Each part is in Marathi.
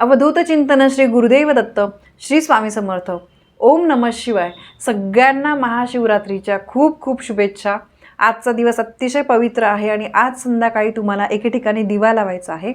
अवधूत चिंतन श्री गुरुदेव दत्त श्री स्वामी समर्थ. ओम नम शिवाय. सगळ्यांना महाशिवरात्रीच्या खूप खूप शुभेच्छा. आजचा दिवस अतिशय पवित्र आहे आणि आज संध्याकाळी तुम्हाला एके ठिकाणी दिवा लावायचा आहे.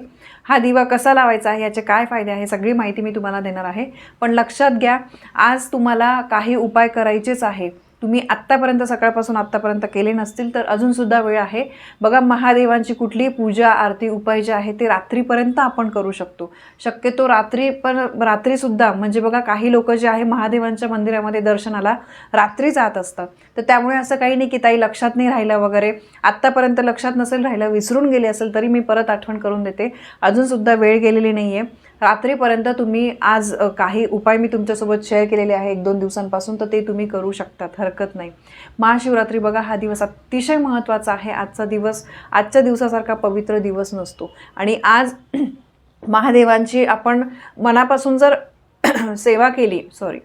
हा दिवा कसा लावायचा आहे याचे काय फायदे आहे सगळी माहिती मी तुम्हाला देणार आहे. पण लक्षात घ्या आज तुम्हाला काही उपाय करायचेच आहे तुम्ही आत्तापर्यंत सकाळपासून आत्तापर्यंत केले नसतील तर अजूनसुद्धा वेळ आहे. बघा महादेवांची कुठलीही पूजा आरती उपाय जे आहे ते रात्रीपर्यंत आपण करू शकतो. शक्यतो रात्री पण रात्रीसुद्धा म्हणजे बघा काही लोक जे आहे महादेवांच्या मंदिरामध्ये दर्शनाला रात्री जात असतात. तर त्यामुळे असं काही नाही की ताई लक्षात नाही राहिलं वगैरे. आत्तापर्यंत लक्षात नसेल राहिलं विसरून गेले असेल तरी मी परत आठवण करून देते. अजूनसुद्धा वेळ गेलेली नाही आहे रात्रीपर्यंत तुम्ही आज काही उपाय मी तुमच्यासोबत शेअर केलेले आहे एक दोन दिवसांपासून तर ते तुम्ही करू शकतात. हरकत नाही. महाशिवरात्री बघा हा दिवस अतिशय महत्त्वाचा आहे. आजचा दिवस आजच्या दिवसासारखा पवित्र दिवस नसतो. आणि आज महादेवांची आपण मनापासून जर सेवा केली सॉरी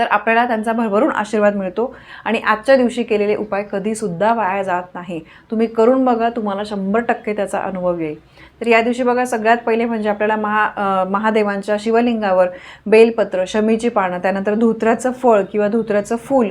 तर आपल्याला त्यांचा भरभरून आशीर्वाद मिळतो. आणि आजच्या दिवशी केलेले उपाय कधीसुद्धा वाया जात नाही. तुम्ही करून बघा तुम्हाला शंभर टक्के त्याचा अनुभव येईल. तर या दिवशी बघा सगळ्यात पहिले म्हणजे आपल्याला महा महादेवांच्या शिवलिंगावर बेलपत्र शमीची पानं त्यानंतर धोत्र्याचं फळ किंवा धोत्र्याचं फूल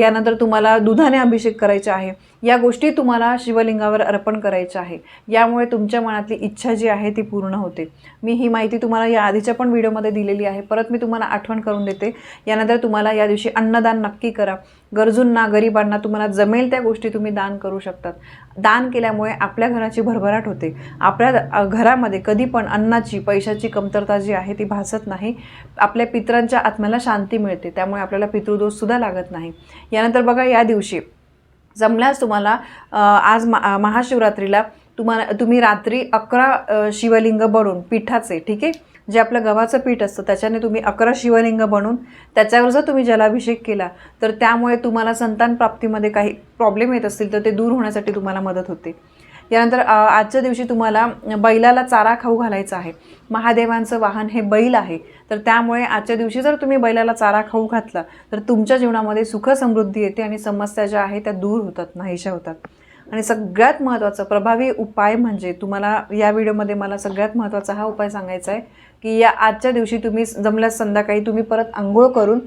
यानंतर तुम्हाला दुधाने अभिषेक करायचा आहे. या गोष्टी तुम्हाला शिवलिंगावर अर्पण करायच्या आहे. यामुळे तुमच्या मनातली इच्छा जी आहे ती पूर्ण होते. मी ही माहिती तुम्हाला या आधीच्या पण व्हिडिओमध्ये दिलेली आहे. परत मी तुम्हाला आठवण करून देते. यानंतर तुम्हाला या दिवशी अन्नदान नक्की करा. गरजूंना गरिबांना तुम्हाला जमेल त्या गोष्टी तुम्ही दान करू शकतात. दान केल्यामुळे आपल्या घराची भरभराट होते. आपल्या घरामध्ये कधी पण अन्नाची पैशाची कमतरता जी आहे ती भासत नाही. आपल्या पित्रांच्या आत्म्याला शांती मिळते. त्यामुळे आपल्याला पितृदोषसुद्धा लागत नाही. यानंतर बघा या दिवशी जमल्यास तुम्हाला आज मा महाशिवरात्रीला तुम्हाला तुम्ही रात्री अकरा शिवलिंग बनवून पिठाचे ठीक आहे? जे आपलं गव्हाचं पीठ असतं त्याच्याने तुम्ही अकरा शिवलिंग बनवून त्याच्यावर जर तुम्ही जलाभिषेक केला तर त्यामुळे तुम्हाला संतान प्राप्तीमध्ये काही प्रॉब्लेम येत असतील तर ते दूर होण्यासाठी तुम्हाला मदत होते. यानंतर आजच्या दिवशी तुम्हाला बैलाला चारा खाऊ घालायचा आहे. महादेवांचं वाहन हे बैल आहे. तर त्यामुळे आजच्या दिवशी जर तुम्ही बैलाला चारा खाऊ घातला तर तुमच्या जीवनामध्ये सुख समृद्धी येते आणि समस्या ज्या आहेत त्या दूर होतात नाहीशा होतात. आणि सगळ्यात महत्त्वाचा प्रभावी उपाय म्हणजे तुम्हाला या व्हिडिओमध्ये मला सगळ्यात महत्त्वाचा हा उपाय सांगायचा आहे की या आजच्या दिवशी तुम्ही जमल्यास संध्याकाळी तुम्ही परत आंघोळ करून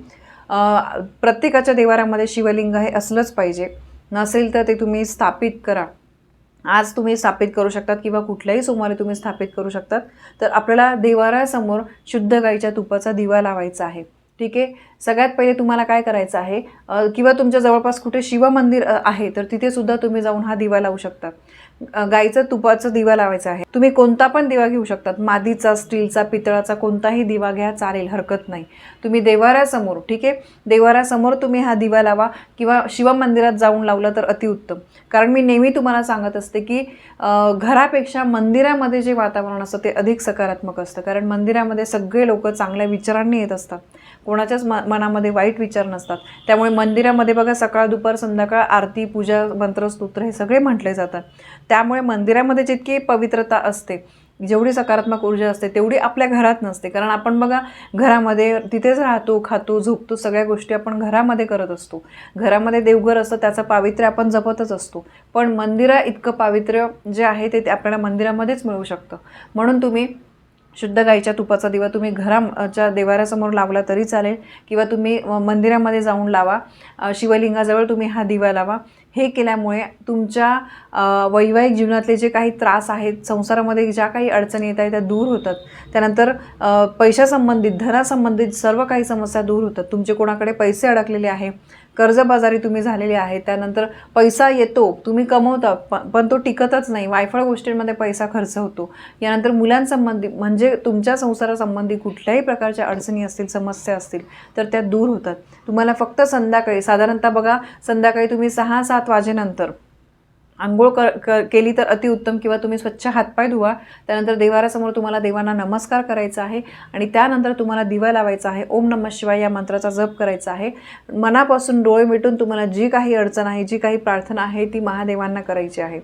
प्रत्येकाच्या देवारामध्ये शिवलिंग हे असलंच पाहिजे. नसेल तर ते तुम्ही स्थापित करा. आज तुम्ही स्थापित करू शकतात किंवा कुठल्याही सोमवारी तुम्ही स्थापित करू शकतात. तर आपल्याला देवारासमोर शुद्ध गाईच्या तुपाचा दिवा लावायचा आहे. ठीक आहे? सगळ्यात पहिले तुम्हाला काय करायचं आहे? किंवा तुमच्या जवळपास कुठे शिवमंदिर आहे तर तिथे सुद्धा तुम्ही जाऊन हा दिवा लावू शकता. गाईचं तुपाचा दिवा लावायचा आहे. तुम्ही कोणता पण दिवा घेऊ शकतात. मादीचा स्टीलचा पितळाचा कोणताही दिवा घ्या चालेल हरकत नाही. तुम्ही देवाऱ्यासमोर ठीक आहे? देवाऱ्यासमोर तुम्ही हा दिवा लावा किंवा शिवमंदिरात जाऊन लावलं तर अतिउत्तम. कारण मी नेहमी तुम्हाला सांगत असते की घरापेक्षा मंदिरामध्ये जे वातावरण असतं ते अधिक सकारात्मक असतं. कारण मंदिरामध्ये सगळे लोक चांगल्या विचारांनी येत असतात. कोणाच्याच म मनामध्ये वाईट विचार नसतात. त्यामुळे मंदिरामध्ये बघा सकाळ दुपार संध्याकाळ आरती पूजा मंत्रस्तोत्र हे सगळे म्हटले जातात. त्यामुळे मंदिरामध्ये जितकी पवित्रता असते जेवढी सकारात्मक ऊर्जा असते तेवढी आपल्या घरात नसते. कारण आपण बघा घरामध्ये तिथेच राहतो खातो झोपतो सगळ्या गोष्टी आपण घरामध्ये करत असतो. घरामध्ये देवघर असतं त्याचं पावित्र्य आपण जपतच असतो. पण मंदिरा इतकं पावित्र्य जे आहे ते ते आपल्याला मंदिरामध्येच मिळू शकतं. म्हणून तुम्ही शुद्ध गाईच्या तुपाचा दिवा तुम्ही घराच्या देवाऱ्यासमोर लावला तरी चालेल किंवा तुम्ही मंदिरामध्ये जाऊन लावा. शिवलिंगाजवळ तुम्ही हा दिवा लावा. हे केल्यामुळे तुमच्या वैवाहिक जीवनातले जे काही त्रास आहेत संसारामध्ये ज्या काही अडचणी येत आहेत त्या दूर होतात. त्यानंतर पैशासंबंधित धनासंबंधित सर्व काही समस्या दूर होतात. तुमचे कोणाकडे पैसे अडकलेले आहे कर्जबाजारी तुम्ही झालेले आहे त्यानंतर पैसा येतो तुम्ही कमवता प- पण तो टिकतच नाही. वायफळ गोष्टींमध्ये पैसा खर्च होतो. यानंतर मुलांसंबंधी म्हणजे तुमच्या संसारासंबंधी कुठल्याही प्रकारच्या अडचणी असतील समस्या असतील तर त्या दूर होतात. तुम्हाला फक्त संध्याकाळी साधारणतः बघा संध्याकाळी तुम्ही सहा सात वाजेनंतर आंघोळ कर क केली तर अतिउत्तम किंवा तुम्ही स्वच्छ हातपाय धुवा. त्यानंतर देवारासमोर तुम्हाला देवांना नमस्कार करायचा आहे आणि त्यानंतर तुम्हाला दिवा लावायचा आहे. ओम नमः शिवाय या मंत्राचा जप करायचा आहे. मनापासून डोळे मिटून तुम्हाला जी काही अडचण आहे जी काही प्रार्थना आहे ती महादेवांना करायची आहे.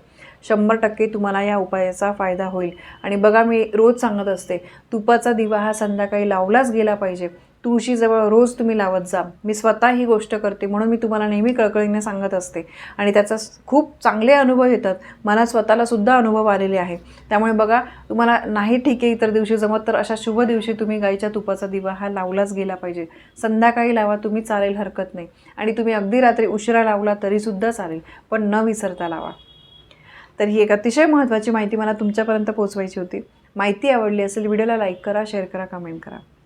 शंभर टक्के तुम्हाला या उपायाचा फायदा होईल. आणि बघा मी रोज सांगत असते तुपाचा दिवा हा संध्याकाळी लावलाच गेला पाहिजे. तुळशीजवळ रोज तुम्ही लावत जा. मी स्वतः ही गोष्ट करते म्हणून मी तुम्हाला नेहमी कळकळीने सांगत असते. आणि त्याचा खूप चांगले अनुभव येतात. मला स्वतःला सुद्धा अनुभव आलेले आहे. त्यामुळे बघा तुम्हाला नाही ठीक आहे इतर दिवशी जमत तर अशा शुभ दिवशी तुम्ही गाईच्या तुपाचा दिवा हा लावलाच गेला पाहिजे. संध्याकाळी लावा तुम्ही चालेल हरकत नाही. आणि तुम्ही अगदी रात्री उशिरा लावला तरीसुद्धा चालेल पण न विसरता लावा. तर ही एक अतिशय महत्त्वाची माहिती मला तुमच्यापर्यंत पोहोचवायची होती. माहिती आवडली असेल व्हिडिओला लाईक करा शेअर करा कमेंट करा.